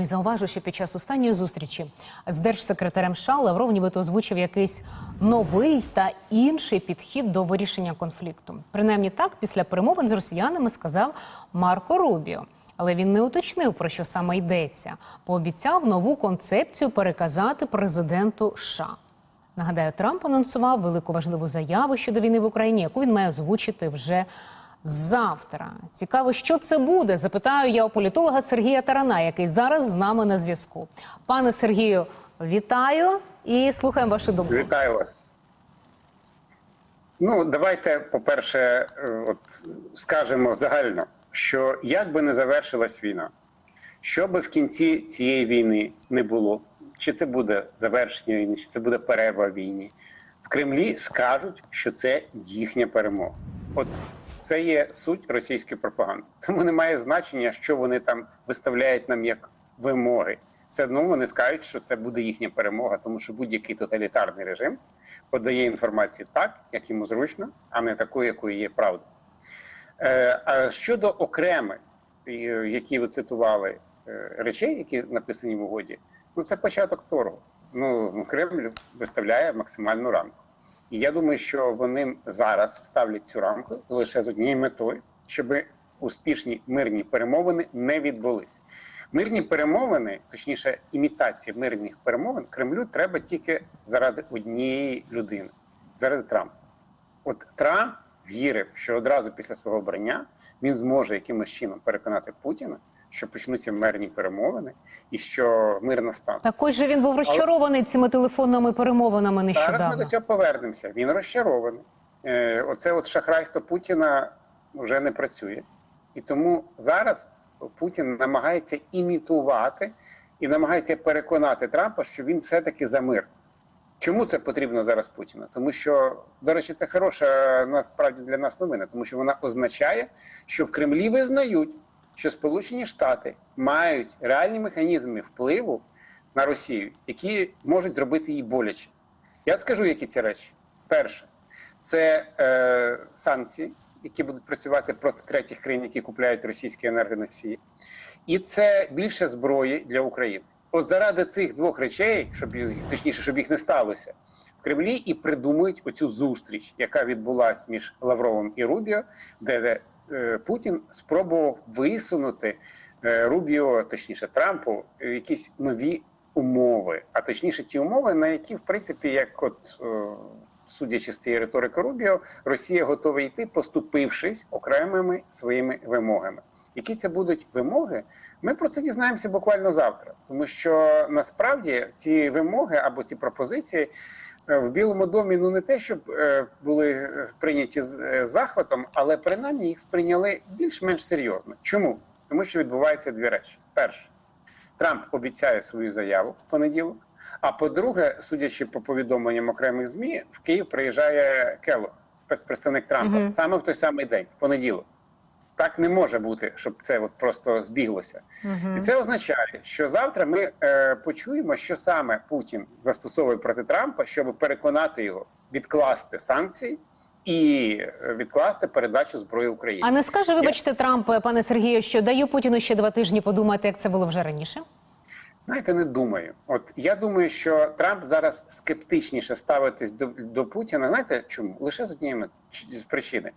І Зауважу, що під час останньої зустрічі з держсекретарем США Лавров нібито озвучив якийсь новий та інший підхід до вирішення конфлікту. Принаймні так, після перемовин з росіянами сказав Марко Рубіо. Але він не уточнив, про що саме йдеться. Пообіцяв нову концепцію переказати президенту США. Нагадаю, Трамп анонсував велику важливу заяву щодо війни в Україні, яку він має озвучити вже завтра. Цікаво, що це буде. Запитаю я у політолога Сергія Тарана, який зараз з нами на зв'язку. Пане Сергію, вітаю і слухаємо вашу думку. Вітаю вас. Ну, давайте, по-перше, е, от скажемо загально, що як би не завершилась війна, що би в кінці цієї війни не було, чи це буде завершення війни, чи це буде перерва війні, в Кремлі скажуть, що це їхня перемога. От це є суть російської пропаганди. Тому немає значення, що вони там виставляють нам як вимоги. Все одно вони скажуть, що це буде їхня перемога, тому що будь-який тоталітарний режим подає інформацію так, як йому зручно, а не такою, якою є правда. Е, А щодо окремих, е, які ви цитували, е, речей, які написані в угоді, ну це початок торгу. Ну Кремль виставляє максимальну рамку. І я думаю, що вони зараз ставлять цю рамку лише з однією метою, щоб успішні мирні перемовини не відбулись. Мирні перемовини, точніше, імітація мирних перемовин, Кремлю треба тільки заради однієї людини, заради Трампа. От Трамп вірив, що одразу після свого обрання він зможе якимось чином переконати Путіна, що почнуться мирні перемовини і що мир настане. Також же він був розчарований цими телефонними перемовинами Зараз ми до цього повернемося. Він розчарований. Е, оце от шахрайство Путіна вже не працює. І тому зараз Путін намагається імітувати і намагається переконати Трампа, що він все-таки за мир. Чому це потрібно зараз Путіну? Тому що, до речі, це хороша насправді для нас новина, тому що вона означає, що в Кремлі визнають, що Сполучені Штати мають реальні механізми впливу на Росію, які можуть зробити їй боляче. Я скажу, які ці речі. Перше, це е, санкції, які будуть працювати проти третіх країн, які купляють російські енергоносії, і це більше зброї для України. От заради цих двох речей, щоб точніше, щоб їх не сталося, в Кремлі і придумують оцю зустріч, яка відбулася між Лавровим і Рубіо, де Путін спробував висунути е, Рубіо, точніше Трампу, е, якісь нові умови, а точніше ті умови, на які, в принципі, як от. Е, Судячи з цієї риторики Рубіо, Росія готова йти, поступившись окремими своїми вимогами. Які це будуть вимоги? Ми про це дізнаємося буквально завтра, тому що насправді ці вимоги або ці пропозиції е, в Білому домі ну не те, щоб е, були е, прийняті з е, захватом, але принаймні їх сприйняли більш-менш серйозно. Чому? Тому що відбуваються дві речі: перше, Трамп обіцяє свою заяву в понеділок. А по-друге, судячи по повідомленням окремих змі, в Київ приїжджає Келлог, спецпредставник Трампа, Мгм. саме в той самий день, в понеділок. Так не може бути, щоб це от просто збіглося. І це означає, що завтра ми е, почуємо, що саме Путін застосовує проти Трампа, щоб переконати його відкласти санкції і е, відкласти передачу зброї Україні. А не скаже, вибачте, Трамп, пане Сергію, що даю Путіну ще два тижні подумати, як це було вже раніше? Знаєте, не думаю. От я думаю, що Трамп зараз скептичніше ставитись до, до Путіна. Знаєте чому? Лише з однієї причини.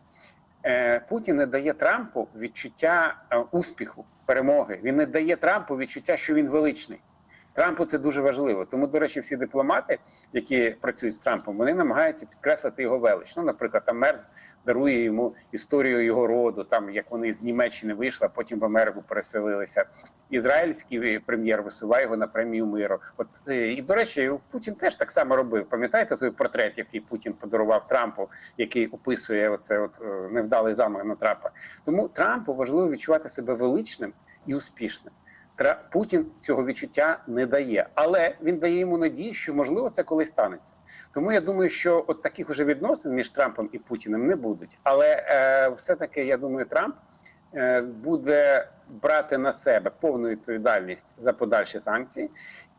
Е, Путін не дає Трампу відчуття е, успіху, перемоги. Він не дає Трампу відчуття, що він величний. Трампу це дуже важливо. Тому, до речі, всі дипломати, які працюють з Трампом, вони намагаються підкреслити його велич. Ну, наприклад, там Мерц дарує йому історію його роду, там як вони з Німеччини вийшли, а потім в Америку переселилися. Ізраїльський прем'єр висуває його на премію миру. От е, і до речі, Путін теж так само робив. Пам'ятаєте той портрет, який Путін подарував Трампу, який описує оце от е, невдалий замах на Трампа. Тому Трампу важливо відчувати себе величним і успішним. Путін цього відчуття не дає, але він дає йому надію, що можливо це колись станеться. Тому я думаю, що от таких уже відносин між Трампом і Путіним не будуть. Але е, все-таки я думаю, Трамп е, буде брати на себе повну відповідальність за подальші санкції,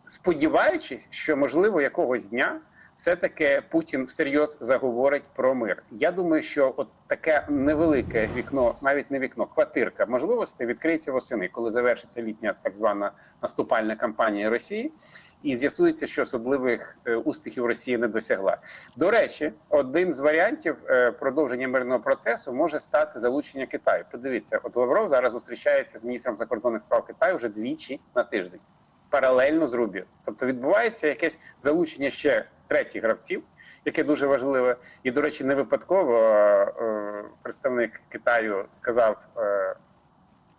сподіваючись, що можливо якогось дня все-таки Путін всерйоз заговорить про мир. Я думаю, що от таке невелике вікно, навіть не вікно, квартирка можливостей відкриється восени, коли завершиться літня так звана наступальна кампанія Росії. І з'ясується, що особливих е, успіхів Росія не досягла. До речі, один з варіантів е, продовження мирного процесу може стати залучення Китаю. Подивіться, от Лавров зараз зустрічається з міністром закордонних справ Китаю вже двічі на тиждень, паралельно з Рубіо. Тобто відбувається якесь залучення ще третіх гравців, яке дуже важливе. І, до речі, не випадково е, представник Китаю сказав.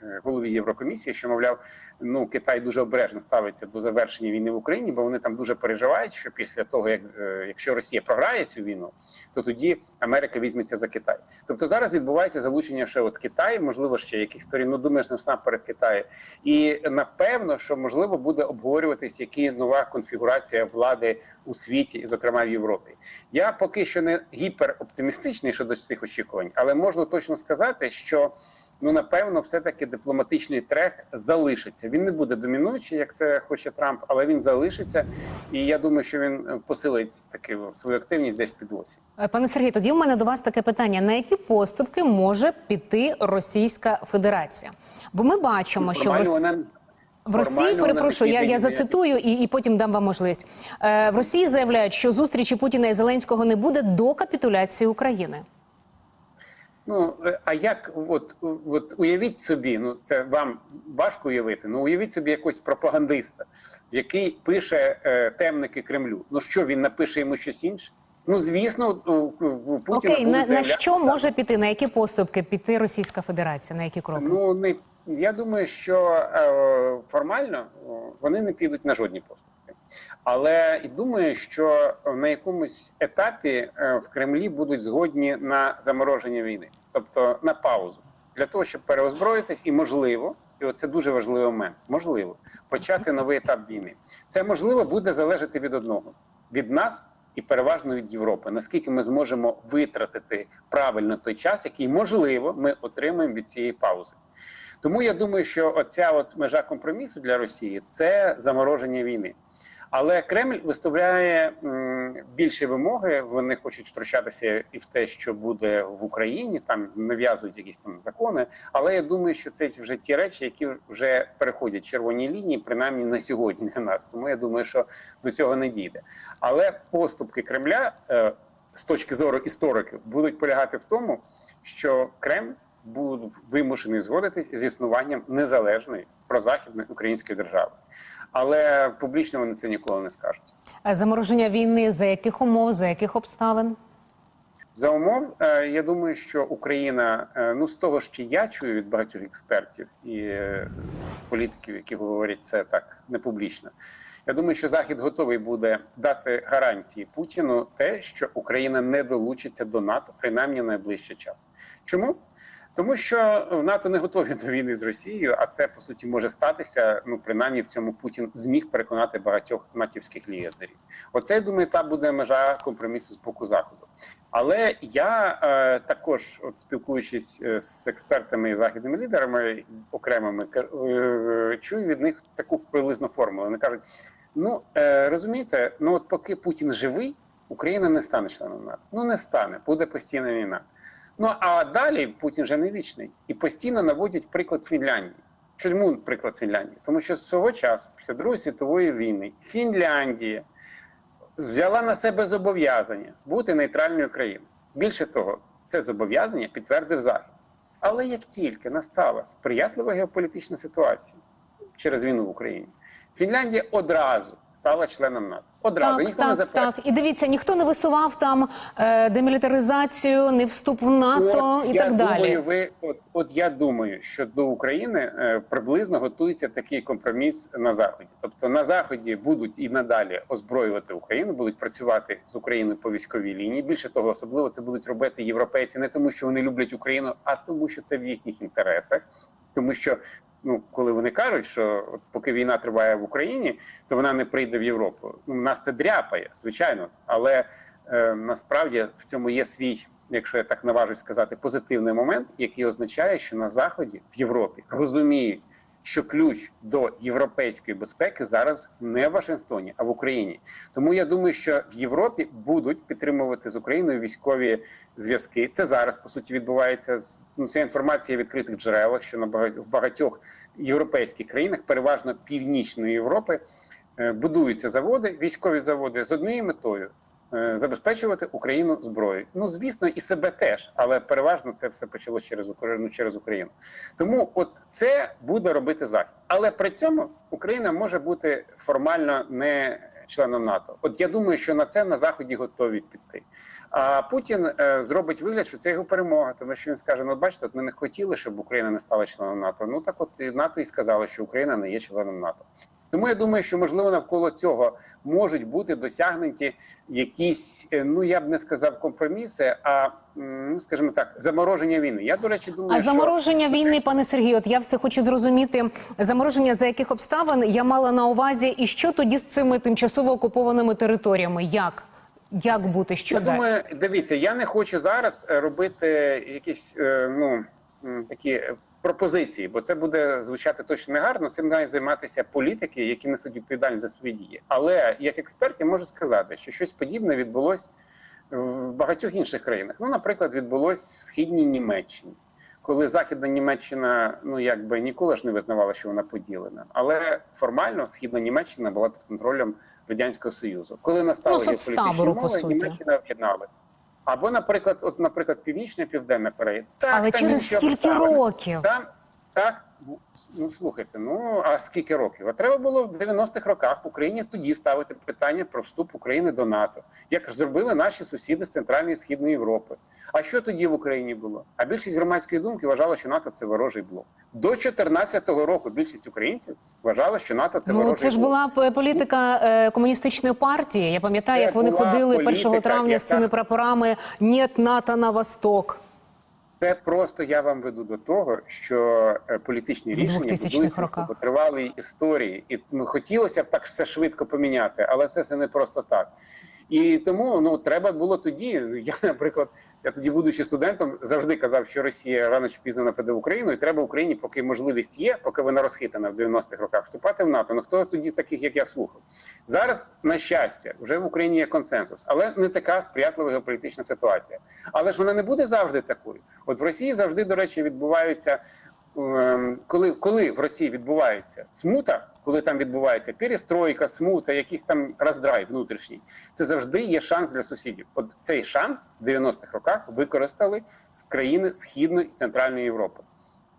Е, Голові Єврокомісії, що мовляв, ну Китай дуже обережно ставиться до завершення війни в Україні, бо вони там дуже переживають, що після того, як е, якщо Росія програє цю війну, то тоді Америка візьметься за Китай. Тобто зараз відбувається залучення ще от Китаю, можливо, ще якихось сторін. Ну думаєш насамперед Китаю, і напевно, що можливо буде обговорюватись, які нова конфігурація влади у світі, і зокрема в Європі. Я поки що не гіпероптимістичний щодо цих очікувань, але можна точно сказати, що ну напевно, все таки дипломатичний трек залишиться. Він не буде домінуючий, як це хоче Трамп, але він залишиться. І я думаю, що він е, посилить таки свою активність десь під осінь. Е, Пане Сергію, тоді в мене до вас таке питання: на які поступки може піти Російська Федерація? Бо ми бачимо, що в Росії... вона В Росії перепрошую, я, я зацитую і, і потім дам вам можливість. Е, в Росії заявляють, що зустрічі Путіна і Зеленського не буде до капітуляції України. Ну е, а як от, от уявіть собі, ну це вам важко уявити. Ну уявіть собі якогось пропагандиста, який пише е, темники Кремлю. Ну що він напише йому щось інше? Ну звісно, Путіна Окей, на, на що саме. може піти? На які поступки піти Російська Федерація? На які кроки? Ну не я думаю, що е, формально вони не підуть на жодні поступки. Але і думаю, що на якомусь етапі е, в Кремлі будуть згодні на замороження війни, тобто на паузу, для того, щоб переозброїтись, і можливо, і оце дуже важливий момент, можливо почати новий етап війни. Це можливо буде залежати від одного від нас. І переважно від Європи, наскільки ми зможемо витратити правильно той час, який можливо ми отримаємо від цієї паузи. Тому я думаю, що оця от межа компромісу для Росії це замороження війни. Але Кремль виставляє м, більші вимоги. Вони хочуть втручатися і в те, що буде в Україні, там нав'язують якісь там закони. Але я думаю, що це вже ті речі, які вже переходять червоні лінії, принаймні на сьогодні для нас. Тому я думаю, що до цього не дійде. Але поступки Кремля е, з точки зору істориків будуть полягати в тому, що Кремль був вимушений згодитись з існуванням незалежної прозахідної української держави. Але публічно вони це ніколи не скажуть. Е, Замороження війни за яких умов, за яких обставин? За умов, е, я думаю, що Україна, е, ну з того, що я чую від багатьох експертів і політиків, які говорять це так не публічно. Я думаю, що Захід готовий буде дати гарантії Путіну те, що Україна не долучиться до НАТО, принаймні найближчий час. Чому? Тому що в НАТО не готові до війни з Росією, а це по суті може статися. Ну принаймні в цьому Путін зміг переконати багатьох натівських лідерів. Оце я думаю, та буде межа компромісу з боку заходу. Але я е, також, от спілкуючись е, з експертами і західними лідерами окремими, е, чую від них таку приблизну формулу. Вони кажуть: ну е, розумієте, ну от поки Путін живий, Україна не стане членом НАТО. Ну не стане, буде постійна війна. Ну а далі Путін вже не вічний і постійно наводять приклад Фінляндії. Чому приклад Фінляндії? Тому що з свого часу, після Другої світової війни, Фінляндія взяла на себе зобов'язання бути нейтральною країною. Більше того, це зобов'язання підтвердив Захід. Але як тільки настала сприятлива геополітична ситуація через війну в Україні, Фінляндія одразу стала членом НАТО. Одразу так, ніхто не так, так. І дивіться, ніхто не висував там е, демілітаризацію, не вступ в НАТО От, і я так думаю, далі. Ви от, от я думаю, що до України е, приблизно готується такий компроміс на заході. Тобто на заході будуть і надалі озброювати Україну, будуть працювати з Україною по військовій лінії. Більше того, особливо це будуть робити європейці, не тому, що вони люблять Україну, а тому, що це в їхніх інтересах, тому що. Ну, коли вони кажуть, що от поки війна триває в Україні, то вона не прийде в Європу. Ну, нас це дряпає, звичайно, але е, насправді в цьому є свій, якщо я так наважусь сказати, позитивний момент, який означає, що на заході в Європі розуміють, що ключ до європейської безпеки зараз не в Вашингтоні, а в Україні. Тому я думаю, що в Європі будуть підтримувати з Україною військові зв'язки. Це зараз по суті відбувається. Ну, ця інформація в відкритих джерелах, що на багать- в багатьох європейських країнах, переважно північної Європи, е, будуються заводи, військові заводи з однією метою. Е, Забезпечувати Україну зброєю. Ну звісно, і себе теж, але переважно це все почалося через Україну через Україну. Тому от це буде робити захід. Але при цьому Україна може бути формально не членом НАТО. От я думаю, що на це на заході готові піти. А Путін е, зробить вигляд, що це його перемога, тому що він скаже: ну, бачите, от ми не хотіли, щоб Україна не стала членом НАТО. Ну так, от і НАТО і сказало, що Україна не є членом НАТО. Тому я думаю, що можливо навколо цього можуть бути досягнуті якісь, е, ну я б не сказав компроміси, а ну скажімо так, замороження війни. Я до речі думаю, А що... замороження війни, пане Сергію, от я все хочу зрозуміти замороження за яких обставин я мала на увазі, і що тоді з цими тимчасово окупованими територіями? Як? Як бути? Що Я далі? думаю, дивіться, я не хочу зараз е, робити якісь е, ну такі е, пропозиції, бо це буде звучати точно негарно. Цим мають займатися політики, які несуть відповідальність за свої дії. Але як експерт я можу сказати, що щось подібне відбулось в багатьох інших країнах. Ну, наприклад, відбулось в східній Німеччині. Коли західна Німеччина ну якби ніколи ж не визнавала, що вона поділена, але формально східна Німеччина була під контролем радянського союзу. Коли настали Ну, соцтабору, геополітичні по умови. Німеччина об'єдналася. Або, наприклад, от, наприклад, Північна Південна Корея. Так, Але там через скільки обставини. років? Там так, ну, ну слухайте, ну а скільки років? А треба було в 90-х роках Україні тоді ставити питання про вступ України до НАТО, як зробили наші сусіди з Центральної і Східної Європи. А що тоді в Україні було? А більшість громадської думки вважала, що НАТО це ворожий блок. До 2014 року більшість українців вважала, що НАТО це Ну ворожий це ж була політика е, комуністичної партії. Я пам'ятаю, як вони ходили 1 політика, травня з цими прапорами «Нєт НАТО на восток. Це просто я вам веду до того, що е, політичні рішення 2000-х будуються по тривалій історії, і ну, хотілося б так все швидко поміняти, але це все не просто так. І тому ну треба було тоді. Я, наприклад, я тоді, будучи студентом, завжди казав, що Росія рано чи пізно нападе в Україну, і треба Україні, поки можливість є, поки вона розхитана в 90-х роках, вступати в НАТО. Ну хто тоді з таких, як я слухав? Зараз, на щастя, вже в Україні є консенсус, але не така сприятлива геополітична ситуація. Але ж вона не буде завжди такою. От в Росії завжди, до речі, відбуваються. Ем, Коли, коли в Росії відбувається смута, коли там відбувається перестройка, смута, якийсь там роздрай внутрішній, це завжди є шанс для сусідів. От цей шанс в 90-х роках використали з країни Східної і Центральної Європи.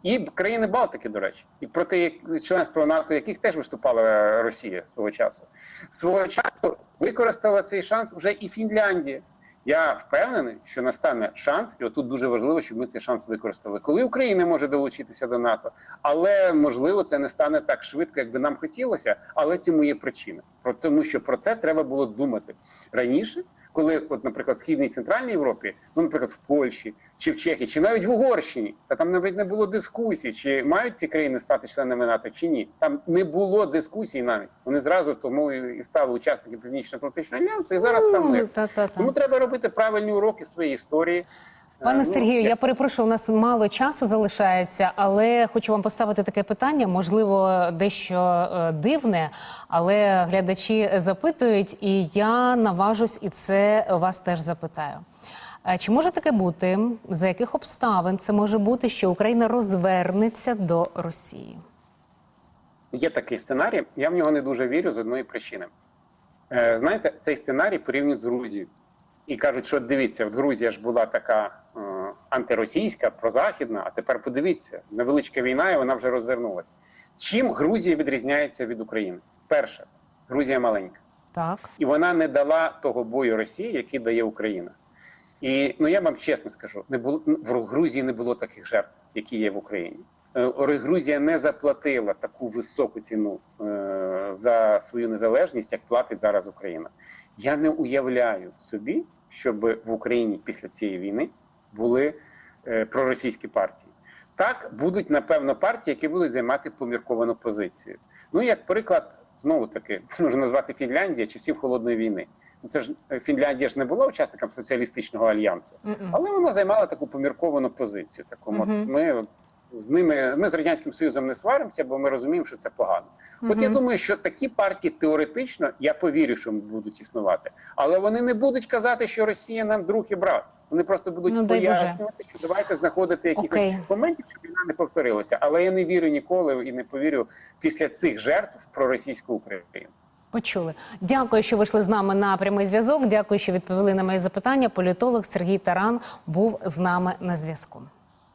І країни Балтики, до речі, і проти членства НАТО, яких теж виступала Росія свого часу. Свого часу використала цей шанс вже і Фінляндія. Я впевнений, що настане шанс, і отут дуже важливо, щоб ми цей шанс використали. Коли Україна може долучитися до НАТО, але можливо це не стане так швидко, як би нам хотілося. Але цьому є причина. Тому, що про це треба було думати раніше, коли, от, наприклад, в східній центральній Європі, ну, наприклад, в Польщі чи в Чехії, чи навіть в Угорщині, та там навіть не було дискусій, чи мають ці країни стати членами НАТО, чи ні. Там не було дискусій навіть. Вони зразу тому і стали учасниками Північно-Атлантичного альянсу, і зараз там. Ну, та-та-та. Тому треба робити правильні уроки своєї історії. Пане Е, ну, Сергію, я перепрошую, у нас мало часу залишається, але хочу вам поставити таке питання, можливо, дещо е, дивне, але глядачі запитують, і я наважусь і це вас теж запитаю. Е, Чи може таке бути? За яких обставин це може бути, що Україна розвернеться до Росії? Є такий сценарій, я в нього не дуже вірю з одної причини. Знаєте, цей сценарій порівнюють з Грузією. І кажуть, що дивіться, от Грузія ж була така е, антиросійська, прозахідна, а тепер подивіться, невеличка війна, і вона вже розвернулася. Чим Грузія відрізняється від України? Перше, Грузія маленька. Так. І вона не дала того бою Росії, який дає Україна. І ну я вам чесно скажу, не було в Грузії не було таких жертв, які є в Україні. Е, Грузія не заплатила таку високу ціну е, за свою незалежність, як платить зараз Україна. Я не уявляю собі, щоб в Україні після цієї війни були е, проросійські партії. Так будуть напевно партії, які будуть займати помірковану позицію. Ну як приклад, знову таки можна назвати Фінляндія часів холодної війни. Ну це ж е, Фінляндія ж не була учасником соціалістичного альянсу, Мгм. але вона займала таку помірковану позицію. Таку от Мгм. ми от, з ними ми з радянським союзом не сваримося, бо ми розуміємо, що це погано. От я думаю, що такі партії теоретично я повірю, що будуть існувати, але вони не будуть казати, що Росія нам друг і брат. Вони просто будуть Ну, пояснювати, що давайте знаходити якихось Окей. моментів, щоб війна не повторилася. Але я не вірю ніколи і не повірю після цих жертв про російську Україну. Почули. Дякую, що вийшли з нами на прямий зв'язок. Дякую, що відповіли на мої запитання. Політолог Сергій Таран був з нами на зв'язку.